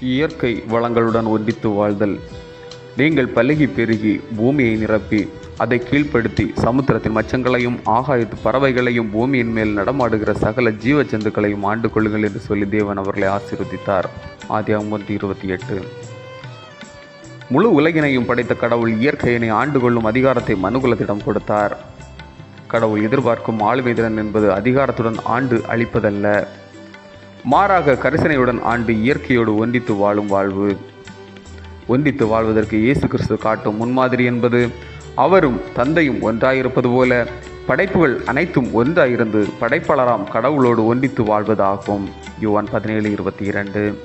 இயற்கை வளங்களுடன் ஒன்றித்து வாழ்தல். நீங்கள் பழகி பெருகி பூமியை நிரப்பி அதை கீழ்ப்படுத்தி சமுத்திரத்தின் மச்சங்களையும் ஆகாயத்து பறவைகளையும் பூமியின் மேல் நடமாடுகிற சகல ஜீவ ஜந்துக்களையும் ஆண்டு கொள்ளுங்கள் என்று சொல்லி தேவன் அவர்களை ஆசீர்வதித்தார். ஆதி ஒன்று இருபத்தி எட்டு. முழு உலகினையும் படைத்த கடவுள் இயற்கையினை ஆண்டு கொள்ளும் அதிகாரத்தை மனுகுலத்திடம் கொடுத்தார். கடவுள் எதிர்பார்க்கும் ஆளுமை திறன் என்பது அதிகாரத்துடன் ஆண்டு அளிப்பதல்ல. மாறாக கரிசனையுடன் ஆண்டு இயற்கையோடு ஒன்றித்து வாழும் வாழ்வு. ஒன்றித்து வாழ்வதற்கு இயேசு கிறிஸ்து காட்டும் முன்மாதிரி என்பது அவரும் தந்தையும் ஒன்றாயிருப்பது போல படைப்புகள் அனைத்தும் ஒன்றாயிருந்து படைப்பாளராம் கடவுளோடு ஒன்றித்து வாழ்வதாகும். யுவான் பதினேழு இருபத்தி இரண்டு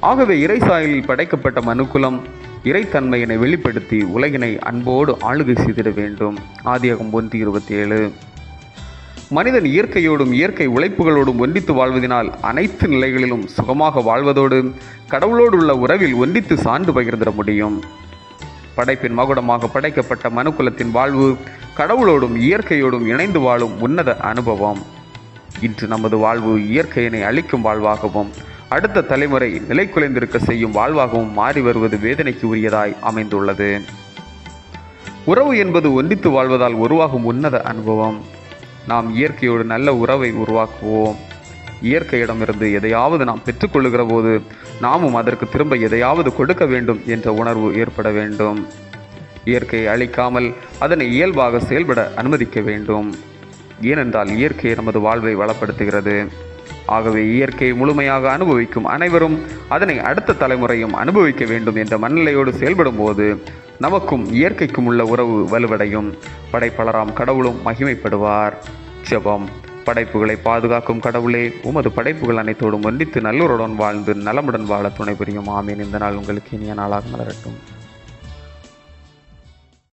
ஆகவே இறை சாயலில் படைக்கப்பட்ட மனுக்குலம் இறைத்தன்மையினை வெளிப்படுத்தி உலகினை அன்போடு ஆளுகை செய்திட வேண்டும். ஆதியாகம் ஒன்று இருபத்தி ஏழு மனிதன் இயற்கையோடும் இயற்கை உழைப்புகளோடும் ஒன்றித்து வாழ்வதினால் அனைத்து நிலைகளிலும் சுகமாக வாழ்வதோடு கடவுளோடு உள்ள உறவில் ஒன்றித்து சான்று பகிர்ந்திட முடியும். படைப்பின் மகுடமாக படைக்கப்பட்ட மனுக்குலத்தின் வாழ்வு கடவுளோடும் இயற்கையோடும் இணைந்து வாழும் உன்னத அனுபவம். இன்று நமது வாழ்வு இயற்கையினை அழிக்கும் வாழ்வாகவும் அடுத்த தலைமுறை நிலை குலைந்திருக்க செய்யும் வாழ்வாகவும் மாறி வருவது வேதனைக்கு உரியதாய் அமைந்துள்ளது. உறவு என்பது ஒன்றித்து வாழ்வதால் உருவாகும் உன்னத அனுபவம். நாம் இயற்கையோடு நல்ல உறவை உருவாக்குவோம். இயற்கையிடமிருந்து எதையாவது நாம் பெற்றுக்கொள்ளுகிற போது நாமும் அதற்கு திரும்ப எதையாவது கொடுக்க வேண்டும் என்ற உணர்வு ஏற்பட வேண்டும். இயற்கையை அழிக்காமல் அதனை இயல்பாக செயல்பட அனுமதிக்க வேண்டும். ஏனென்றால் இயற்கை நமது வாழ்வை வளப்படுத்துகிறது. ஆகவே இயற்கையை முழுமையாக அனுபவிக்கும் அனைவரும் அதனை அடுத்த தலைமுறையும் அனுபவிக்க வேண்டும் என்ற மனநிலையோடு செயல்படும் போது நமக்கும் இயற்கைக்கும் உள்ள உறவு வலுவடையும். படைப்பாளராம் கடவுளும் மகிமைப்படுவார். ஜெபம். படைப்புகளை பாதுகாக்கும் கடவுளே உமது படைப்புகள் அனைத்தோடும் ஒன்றித்து நல்லுறவுடன் வாழ்ந்து நலமுடன் வாழ துணை புரியும். ஆமீன். இந்த நாள் உங்களுக்கு இனிய நாளாக மலரட்டும்.